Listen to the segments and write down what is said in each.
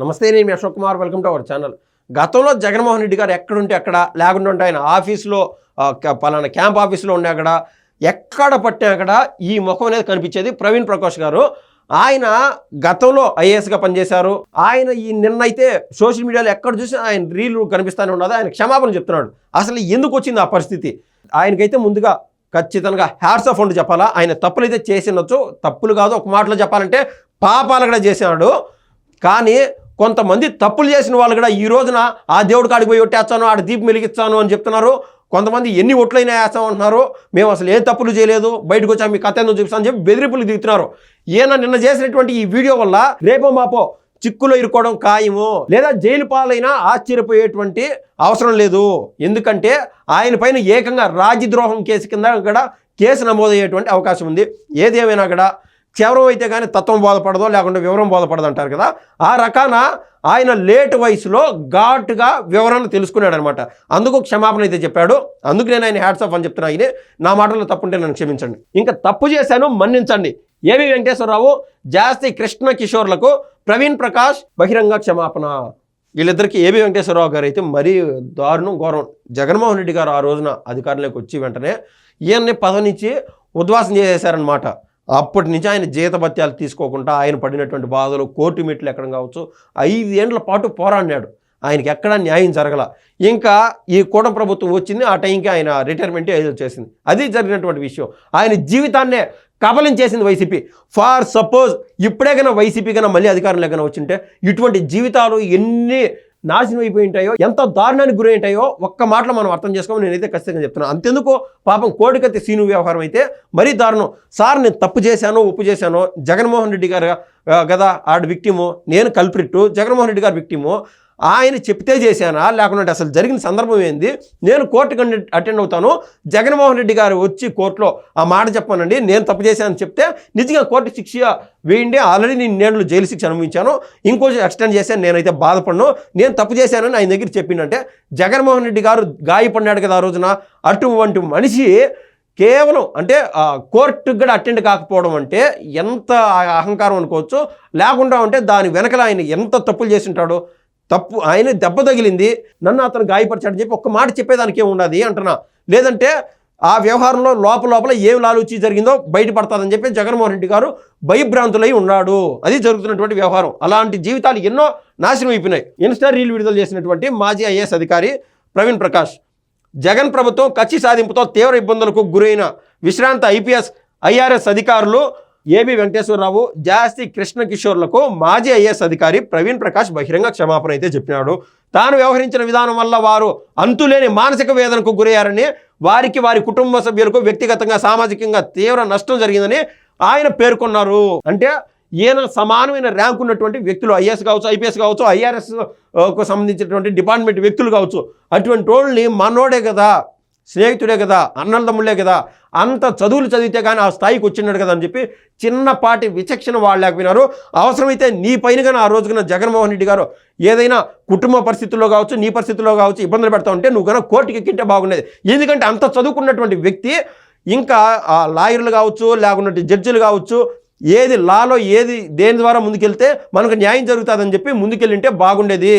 నమస్తే నేను మీ Ashok Kumar. Welcome to our channel గతంలో జగన్మోహన్ రెడ్డి గారు ఎక్కడుంటే అక్కడ లేకుండా ఉంటే ఆయన ఆఫీస్లో పలానా క్యాంప్ ఆఫీస్లో ఉండే అక్కడ ఎక్కడ పట్టినా అక్కడ ఈ ముఖం అనేది కనిపించేది ప్రవీణ్ ప్రకాష్ గారు. ఆయన గతంలో ఐఏఎస్గా పనిచేశారు. ఆయన ఈ నిన్నైతే సోషల్ మీడియాలో ఎక్కడ చూసి ఆయన రీలు కనిపిస్తూనే ఉన్నది. ఆయన క్షమాపణ చెప్తున్నాడు. అసలు ఎందుకు వచ్చింది ఆ పరిస్థితి? ఆయనకైతే ముందుగా ఖచ్చితంగా హ్యాట్స్ ఆఫ్ ఉండి చెప్పాలా? ఆయన తప్పులైతే అయితే చేసినచ్చు తప్పులు కాదు ఒక మాటలో చెప్పాలంటే పాపాలు కూడా చేసినాడు కానీ కొంతమంది తప్పులు చేసిన వాళ్ళు కూడా ఈ రోజున ఆ దేవుడి కాడికి పోయి ఒట్టేస్తాను ఆడ దీపం వెలిగిస్తాను అని చెప్తున్నారు. కొంతమంది ఎన్ని ఒట్లైనా వేస్తాం అంటున్నారు. మేము అసలు ఏ తప్పులు చేయలేదు బయటకు వచ్చా మీ కథ ఎందుకు చూపిస్తాను అని చెప్పి బెదిరింపులు దిగుతున్నారు. ఈయన నిన్న చేసినటువంటి ఈ వీడియో వల్ల రేపో మాపో చిక్కులో ఇరుకోవడం ఖాయము లేదా జైలు పాలైనా ఆశ్చర్యపోయేటువంటి అవసరం లేదు. ఎందుకంటే ఆయన పైన ఏకంగా రాజద్రోహం కేసు కింద కూడా కేసు నమోదయ్యేటువంటి అవకాశం ఉంది. ఏదేమైనా కూడా క్షవరం అయితే కానీ తత్వం బోధపడదో లేకుంటే వివరం బోధపడదు అంటారు కదా. ఆ రకాన ఆయన లేట్ వయసులో ఘాటుగా వివరణ తెలుసుకున్నాడు అనమాట అందుకు క్షమాపణ అయితే చెప్పాడు. అందుకు నేను ఆయన హ్యాట్స్ ఆఫ్ అని చెప్తున్నా ఆయన నా మాటల్లో తప్పుంటే నన్ను క్షమించండి. ఇంకా తప్పు చేశాను మన్నించండి. ఏవి వెంకటేశ్వరరావు? జాస్తి కృష్ణ కిషోర్లకు ప్రవీణ్ ప్రకాష్ బహిరంగ క్షమాపణ. వీళ్ళిద్దరికి ఏబి వెంకటేశ్వరరావు గారు అయితే మరీ దారుణం ఘోరం. జగన్మోహన్ రెడ్డి గారు ఆ రోజున అధికారంలోకి వచ్చి వెంటనే ఈయన్ని పదవినిచ్చి ఉద్వాసం చేసేశారనమాట. అప్పటి నుంచి ఆయన జీతభత్యాలు తీసుకోకుండా ఆయన పడినటువంటి బాధలు కోర్టు మీట్లు ఎక్కడం కావచ్చు ఐదేండ్ల పాటు పోరాడినాడు. ఆయనకి ఎక్కడా న్యాయం జరగల. ఇంకా ఈ కూడ ప్రభుత్వం వచ్చింది ఆ టైంకి ఆయన రిటైర్మెంట్ ఏదో చేసింది. అది జరిగినటువంటి విషయం. ఆయన జీవితాన్నే కబలించేసింది వైసీపీ. ఫార్ సపోజ్ ఇప్పుడే కన్నా వైసీపీ కన్నా మళ్ళీ అధికారంలో కన్నా వచ్చింటే ఇటువంటి జీవితాలు ఎన్ని నాశనం అయిపోయి ఉంటాయో ఎంత దారుణానికి గురి ఉంటాయో ఒక్క మాటలో మనం అర్థం చేసుకోమని నేనైతే ఖచ్చితంగా చెప్తున్నాను అంతెందుకు పాపం కోడికత్తి సీను వ్యవహారం అయితే మరీ దారుణం. సార్ నేను తప్పు చేశాను ఉప్పు చేశాను జగన్మోహన్ రెడ్డి గారు కదా ఆడ విక్టిము నేను కల్ప్రిట్టు జగన్మోహన్ రెడ్డి గారు విక్టిము ఆయన చెప్తే చేశానా? లేకుంటే అసలు జరిగిన సందర్భం ఏంది? నేను కోర్టుకు అటెండ్ అవుతాను. జగన్మోహన్ రెడ్డి గారు వచ్చి కోర్టులో ఆ మాట చెప్పానండి. నేను తప్పు చేశానని చెప్తే నిజంగా కోర్టు శిక్ష వేయండి. ఆల్రెడీ నేను నేను జైలు శిక్ష అనుభవించాను. ఇంకో ఎక్స్టెండ్ చేశాను. నేనైతే బాధపడను. నేను తప్పు చేశానని ఆయన దగ్గర చెప్పిందంటే జగన్మోహన్ రెడ్డి గారు గాయపడినాడు కదా ఆ రోజున. అటువంటి మనిషి కేవలం అంటే కోర్టు కోర్టుకు కూడా అటెండ్ కాకపోవడం అంటే ఎంత అహంకారం అనుకోవచ్చు. లేకుండా ఉంటే దాని వెనకల ఆయన ఎంత తప్పులు చేసి ఉంటాడో? తప్పు ఆయన దెబ్బ తగిలింది నన్ను అతను గాయపరిచాడని చెప్పి ఒక్క మాట చెప్పేదానికి ఏముండదు అంటున్నా? లేదంటే ఆ వ్యవహారంలో లోపల లోపల ఏం లాలూచి జరిగిందో బయటపడతాదని చెప్పి జగన్మోహన్ రెడ్డి గారు భయభ్రాంతులై ఉన్నాడు. అది జరుగుతున్నటువంటి వ్యవహారం. అలాంటి జీవితాలు ఎన్నో నాశనం అయిపోయినాయి. ఇన్స్టా రీల్ విడుదల చేసినటువంటి మాజీ ఐఏఎస్ అధికారి ప్రవీణ్ ప్రకాష్ జగన్ ప్రభుత్వం కక్షి సాధింపుతో తీవ్ర ఇబ్బందులకు గురైన విశ్రాంత ఐపీఎస్ ఐఆర్ఎస్ అధికారులు ఏబి వెంకటేశ్వరరావు జాస్తి కృష్ణ కిషోర్లకు మాజీ ఐఏఎస్ అధికారి ప్రవీణ్ ప్రకాష్ బహిరంగ క్షమాపణ అయితే చెప్పినాడు. తాను వ్యవహరించిన విధానం వల్ల వారు అంతులేని మానసిక వేదనకు గురయ్యారని వారికి వారి కుటుంబ సభ్యులకు వ్యక్తిగతంగా సామాజికంగా తీవ్ర నష్టం జరిగిందని ఆయన పేర్కొన్నారు. అంటే ఈయన సమానమైన ర్యాంక్ ఉన్నటువంటి వ్యక్తులు ఐఏఎస్ కావచ్చు ఐపీఎస్ కావచ్చు ఐఆర్ఎస్కు సంబంధించినటువంటి డిపార్ట్మెంట్ వ్యక్తులు కావచ్చు అటువంటి వాళ్ళని మనోడే కదా. స్నేహితుడే కదా అన్నల తమ్ముళ్ళే కదా అంత చదువులు చదివితే కానీ ఆ స్థాయికి వచ్చినాడు కదా అని చెప్పి చిన్నపాటి విచక్షణ వాళ్ళలేకపోయినారు అవసరమైతే నీ పైన కానీ ఆ రోజున జగన్మోహన్ రెడ్డి గారు ఏదైనా కుటుంబ పరిస్థితుల్లో కావచ్చు నీ పరిస్థితుల్లో కావచ్చు ఇబ్బందులు పెడతా ఉంటే నువ్వు కనుక కోర్టుకి ఎక్కింటే బాగుండేది. ఎందుకంటే అంత చదువుకున్నటువంటి వ్యక్తి ఇంకా ఆ లాయర్లు కావచ్చు లేకున్నట్టు జడ్జిలు కావచ్చు ఏది లాలో ఏది దేని ద్వారా ముందుకెళ్తే మనకు న్యాయం జరుగుతుందని చెప్పి ముందుకెళ్ళింటే బాగుండేది.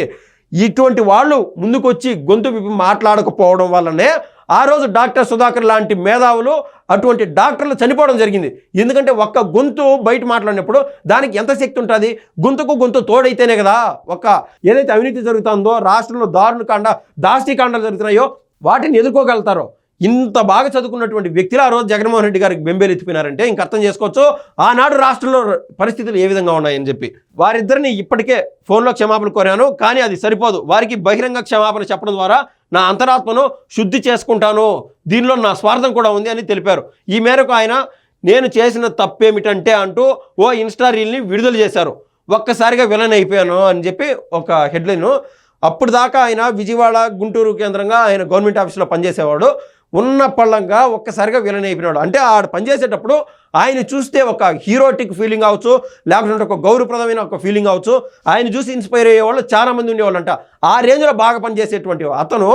ఇటువంటి వాళ్ళు ముందుకొచ్చి గొంతు మాట్లాడకపోవడం వల్లనే ఆ రోజు డాక్టర్ సుధాకర్ లాంటి మేధావులు అటువంటి డాక్టర్లు చనిపోవడం జరిగింది. ఎందుకంటే ఒక్క గొంతు బయట మాట్లాడినప్పుడు దానికి ఎంత శక్తి ఉంటుంది? గొంతుకు గొంతు తోడైతేనే కదా ఒక్క ఏదైతే అవినీతి జరుగుతుందో రాష్ట్రంలో దారుణ కాండ దాష్టీకాండాలు జరుగుతున్నాయో వాటిని ఎదుర్కోగలుగుతారో. ఇంత బాగా చదువుకున్నటువంటి వ్యక్తులు ఆ రోజు జగన్మోహన్ రెడ్డి గారికి బెంబేలు ఎత్తిపోయినారంటే ఇంక అర్థం చేసుకోవచ్చు. ఆనాడు రాష్ట్రంలో పరిస్థితులు ఏ విధంగా ఉన్నాయని చెప్పి. వారిద్దరిని ఇప్పటికే ఫోన్లో క్షమాపణ కోరాను. కానీ అది సరిపోదు. వారికి బహిరంగ క్షమాపణ చెప్పడం ద్వారా నా అంతరాత్మను శుద్ధి చేసుకుంటాను. దీనిలో నా స్వార్థం కూడా ఉంది అని తెలిపారు. ఈ మేరకు ఆయన నేను చేసిన తప్పేమిటంటే అంటూ ఓ ఇన్స్టా రీల్ని విడుదల చేశారు. ఒక్కసారిగా విలన్ అయిపోయాను అని చెప్పి ఒక హెడ్లైన్ అప్పుడు దాకా ఆయన విజయవాడ గుంటూరు కేంద్రంగా ఆయన గవర్నమెంట్ ఆఫీస్లో పనిచేసేవాడు. ఉన్న పళ్ళంగా ఒక్కసారిగా విలన్ అయిపోయినాడు. అంటే ఆడ పనిచేసేటప్పుడు ఆయన చూస్తే ఒక హీరోటిక్ ఫీలింగ్ అవచ్చు లేకుంటే ఒక గౌరవప్రదమైన ఒక ఫీలింగ్ అవచ్చు ఆయన చూసి ఇన్స్పైర్ అయ్యేవాళ్ళు చాలామంది చాలా మంది ఉండేవాళ్ళంట. ఆ రేంజ్లో బాగా పనిచేసేటువంటి అతను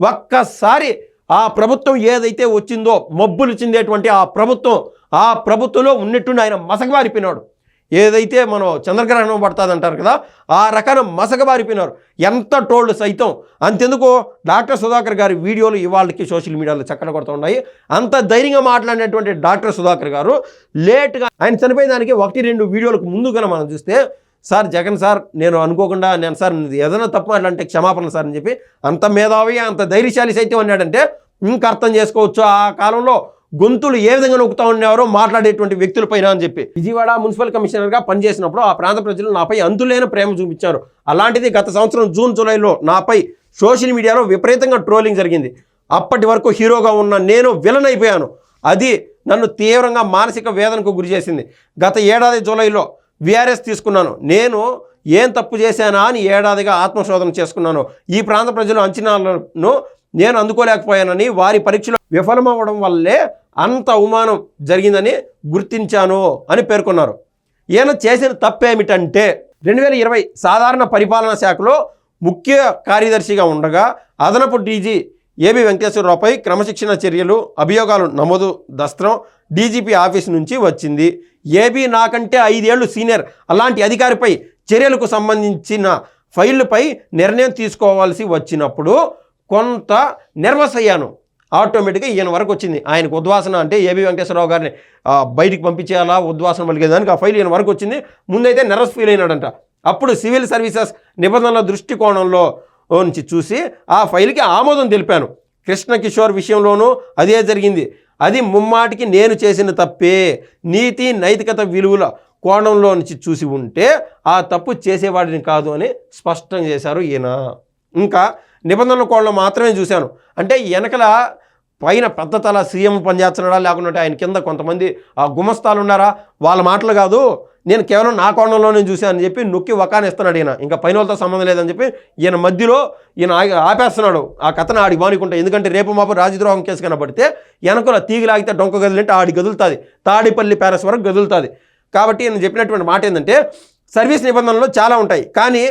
ఒక్కసారి ఆ ప్రభుత్వం ఏదైతే వచ్చిందో మబ్బులు చెందేటువంటి ఆ ప్రభుత్వం ఆ ప్రభుత్వంలో ఉన్నట్టుండి ఆయన మసకబారిపోయినాడు. ఏదైతే మనం చంద్రగ్రహణం పడుతుంది అంటారు కదా ఆ రకాన మసకబారిపోయినారు ఎంత టోల్డ్ సైతం. అంతెందుకు డాక్టర్ సుధాకర్ గారి వీడియోలు ఇవాళకి సోషల్ మీడియాలో చక్కన కొడుతూ ఉన్నాయి. అంత ధైర్యంగా మాట్లాడినటువంటి డాక్టర్ సుధాకర్ గారు లేట్గా ఆయన చనిపోయిన దానికి ఒకటి రెండు వీడియోలకు ముందుగా మనం చూస్తే సార్ జగన్ సార్ నేను అనుకోకుండా నేను సార్ ఏదైనా తప్పు అంటే క్షమాపణ సార్ అని చెప్పి అంత మేధావి అంత ధైర్యశాలి సైతం అన్నాడంటే ఇంకా అర్థం చేసుకోవచ్చు? ఆ కాలంలో గొంతులు ఏ విధంగా నొక్కుతా ఉండేవారో మాట్లాడేటువంటి వ్యక్తులపైన అని చెప్పి. విజయవాడ మున్సిపల్ కమిషనర్గా పనిచేసినప్పుడు ఆ ప్రాంత ప్రజలు నాపై అంతులేని ప్రేమ చూపించారు. అలాంటిది గత సంవత్సరం జూన్ జూలైలో నాపై సోషల్ మీడియాలో విపరీతంగా ట్రోలింగ్ జరిగింది. అప్పటి వరకు హీరోగా ఉన్న నేను విలన్ అయిపోయాను. అది నన్ను తీవ్రంగా మానసిక వేదనకు గురి చేసింది. గత ఏడాది జూలైలో విఆర్ఎస్ తీసుకున్నాను. నేను ఏం తప్పు చేశానా అని ఏడాదిగా ఆత్మశోధన చేసుకున్నాను. ఈ ప్రాంత ప్రజల అంచనాలను నేను అందుకోలేకపోయానని వారి పరీక్షలో విఫలమవ్వడం వల్లే అంత అవమానం జరిగిందని గుర్తించాను అని పేర్కొన్నారు. ఈయన చేసిన తప్పేమిటంటే రెండు వేల ఇరవై సాధారణ పరిపాలనా శాఖలో ముఖ్య కార్యదర్శిగా ఉండగా అదనపు డీజీ ఏబి వెంకటేశ్వరరావుపై క్రమశిక్షణ చర్యలు అభియోగాలు నమోదు దస్త్రం డీజీపీ ఆఫీస్ నుంచి వచ్చింది. ఏబీ నాకంటే ఐదేళ్ళు సీనియర్ అలాంటి అధికారిపై చర్యలకు సంబంధించిన ఫైళ్ళపై నిర్ణయం తీసుకోవాల్సి వచ్చినప్పుడు కొంత నెర్వస్ అయ్యాను. ఆటోమేటిక్గా ఈయన వరకు వచ్చింది. ఆయనకు ఉద్వాసన అంటే ఏబి వెంకటేశ్వరరావు గారిని బయటికి పంపించేయాలా? ఉద్వాసన పలికేదానికి ఆ ఫైల్ ఈయన వరకు వచ్చింది. ముందైతే నెరస్ ఫీల్ అయినాడంట. అప్పుడు సివిల్ సర్వీసెస్ నిబంధనల దృష్టికోణంలో నుంచి చూసి ఆ ఫైల్కి ఆమోదం తెలిపాను. కృష్ణ కిషోర్ విషయంలోనూ అదే జరిగింది. అది ముమ్మాటికి నేను చేసిన తప్పే. నీతి నైతికత విలువల కోణంలో నుంచి చూసి ఉంటే ఆ తప్పు చేసేవాడిని కాదు అని స్పష్టం చేశారు ఈయన. ఇంకా నిబంధనల కోణంలో మాత్రమే చూశాను. అంటే వెనకల పైన పెద్ద తల సీఎం పనిచేస్తున్నాడా లేకుంటే ఆయన కింద కొంతమంది ఆ గుమస్తాలు ఉన్నారా? వాళ్ళ మాటలు కాదు. నేను కేవలం నా కోణంలోనే చూశానని చెప్పి నొక్కి వకానిస్తున్నాడు ఈయన. ఇంకా పైన వాళ్ళతో సంబంధం లేదని చెప్పి ఈయన మధ్యలో ఈయన ఆపేస్తున్నాడు. ఆ కథను ఆడికి బానుకుంటా. ఎందుకంటే రేపు మాపు రాజద్రోహం కేసు కనబడితే వెనకల తీగిలాగితే డొంక గదులంటే ఆడి గదులుతుంది. తాడిపల్లి ప్యారెస్ వరకు గదులుతుంది. కాబట్టి ఈయన చెప్పినటువంటి మాట ఏంటంటే సర్వీస్ నిబంధనలు చాలా ఉంటాయి. కానీ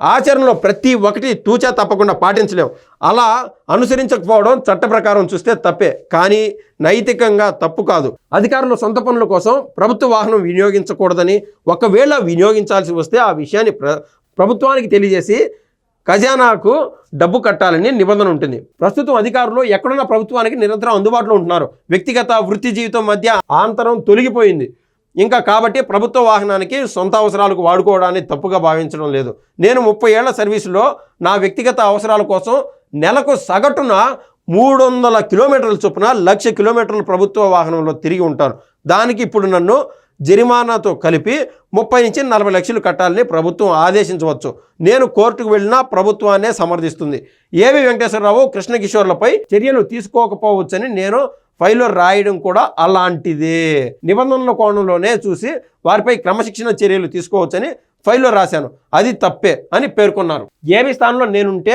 ఆచరణలో ప్రతి ఒక్కటి తూచా తప్పకుండా పాటించలేము అలా అనుసరించకపోవడం చట్ట ప్రకారం చూస్తే తప్పే కానీ నైతికంగా తప్పు కాదు. అధికారులు సొంత పనుల కోసం ప్రభుత్వ వాహనం వినియోగించకూడదని ఒకవేళ వినియోగించాల్సి వస్తే ఆ విషయాన్ని ప్ర ప్రభుత్వానికి తెలియజేసి ఖజానాకు డబ్బు కట్టాలని నిబంధన ఉంటుంది. ప్రస్తుతం అధికారులు ఎక్కడున్న ప్రభుత్వానికి నిరంతరం అందుబాటులో ఉంటున్నారు. వ్యక్తిగత వృత్తి జీవితం మధ్య ఆంతరం తొలగిపోయింది. ఇంకా కాబట్టి ప్రభుత్వ వాహనానికి సొంత అవసరాలకు వాడుకోవడాన్ని తప్పుగా భావించడం లేదు. నేను ముప్పై ఏళ్ళ సర్వీసులో నా వ్యక్తిగత అవసరాల కోసం నెలకు సగటున మూడు వందల కిలోమీటర్ల చొప్పున లక్ష కిలోమీటర్లు ప్రభుత్వ వాహనంలో తిరిగి ఉంటాను. దానికి ఇప్పుడు నన్ను జరిమానాతో కలిపి ముప్పై నుంచి నలభై లక్షలు కట్టాలని ప్రభుత్వం ఆదేశించవచ్చు. నేను కోర్టుకు వెళ్ళినా ప్రభుత్వాన్నే సమర్థిస్తుంది. ఏవి వెంకటేశ్వరరావు కృష్ణకిషోర్లపై చర్యలు తీసుకోకపోవచ్చని నేను ఫైల్లో రాయడం కూడా అలాంటిదే. నిబంధనల కోణంలోనే చూసి వారిపై క్రమశిక్షణ చర్యలు తీసుకోవచ్చని ఫైల్లో రాశాను. అది తప్పే అని పేర్కొన్నారు. ఏమి స్థానంలో నేనుంటే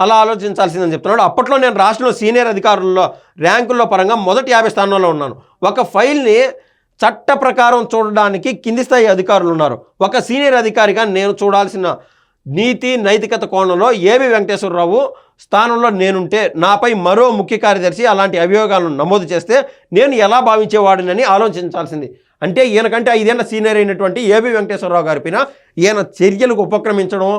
అలా ఆలోచించాల్సిందని చెప్తున్నాడు. అప్పట్లో నేను రాష్ట్రంలో సీనియర్ అధికారుల్లో ర్యాంకుల్లో పరంగా మొదటి యాభై స్థానంలో ఉన్నాను. ఒక ఫైల్ని చట్ట ప్రకారం చూడడానికి కింది స్థాయి అధికారులు ఉన్నారు. ఒక సీనియర్ అధికారిగా నేను చూడాల్సిన నీతి నైతికత కోణంలో ఏవి వెంకటేశ్వరరావు స్థానంలో నేనుంటే నాపై మరో ముఖ్య కార్యదర్శి అలాంటి అభియోగాలను నమోదు చేస్తే నేను ఎలా భావించేవాడినని ఆలోచించాల్సింది. అంటే ఈయనకంటే ఐదేళ్ళ సీనియర్ అయినటువంటి ఏబి వెంకటేశ్వరరావు గారిపైన ఈయన చర్యలకు ఉపక్రమించడం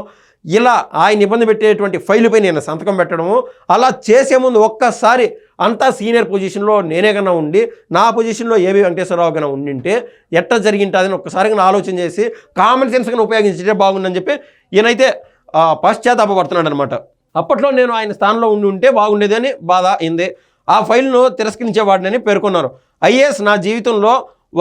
ఇలా ఆయన ఇబ్బంది పెట్టేటువంటి ఫైలుపై నేను సంతకం పెట్టడము అలా చేసే ముందు ఒక్కసారి అంతా సీనియర్ పొజిషన్లో నేనే కన్నా ఉండి నా పొజిషన్లో ఏబి వెంకటేశ్వరరావు కన్నా ఉండింటే ఎట్లా జరిగింటుందని ఒక్కసారి ఆలోచన చేసి కామన్ సెన్స్ కన్నా ఉపయోగించే బాగుందని చెప్పి ఈయనైతే పశ్చాత్తాపడుతున్నాడు అనమాట అప్పట్లో నేను ఆయన స్థానంలో ఉండి ఉంటే బాగుండేదని బాధ అయింది. ఆ ఫైల్ను తిరస్కరించేవాడినని పేర్కొన్నారు. ఐఏఎస్ నా జీవితంలో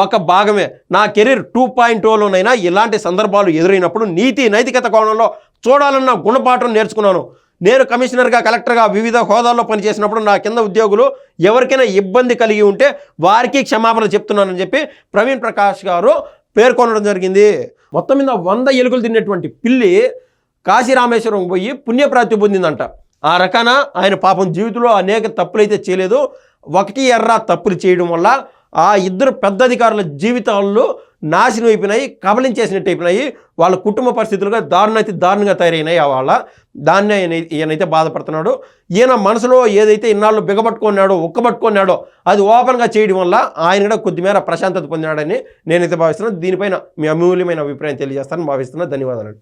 ఒక భాగమే. నా కెరీర్ టూ పాయింట్ ఓలోనైనా ఇలాంటి సందర్భాలు ఎదురైనప్పుడు నీతి నైతికత కోణంలో చూడాలన్న గుణపాఠం నేర్చుకున్నాను. నేను కమిషనర్గా కలెక్టర్గా వివిధ హోదాల్లో పనిచేసినప్పుడు నా కింద ఉద్యోగులు ఎవరికైనా ఇబ్బంది కలిగి ఉంటే వారికి క్షమాపణ చెప్తున్నానని చెప్పి ప్రవీణ్ ప్రకాష్ గారు పేర్కొనడం జరిగింది. మొత్తం మీద వంద ఎలుకలు తిన్నటువంటి పిల్లి కాశీరామేశ్వరం పోయి పుణ్యప్రాప్తి పొందిందంట. ఆ రకాన ఆయన పాపం జీవితంలో అనేక తప్పులైతే చేయలేదు. ఒకటి ఎర్ర తప్పులు చేయడం వల్ల ఆ ఇద్దరు పెద్ద అధికారుల జీవితాల్లో నాశనం అయిపోయినాయి కబలించేసినట్టు అయిపోయినాయి. వాళ్ళ కుటుంబ పరిస్థితులుగా దారుణైతే దారుణంగా తయారైనాయి వాళ్ళ. దాన్ని ఆయన ఈయనైతే బాధపడుతున్నాడు. ఈయన మనసులో ఏదైతే ఇన్నాళ్ళు బిగబట్టుకున్నాడో ఉక్కబట్టుకున్నాడో అది ఓపెన్గా చేయడం వల్ల ఆయన కూడా కొద్దిమేర ప్రశాంతత పొందినాడని నేనైతే భావిస్తున్నాను. దీనిపైన మీ అమూల్యమైన అభిప్రాయం తెలియజేస్తానని భావిస్తున్నాను ధన్యవాదాలు.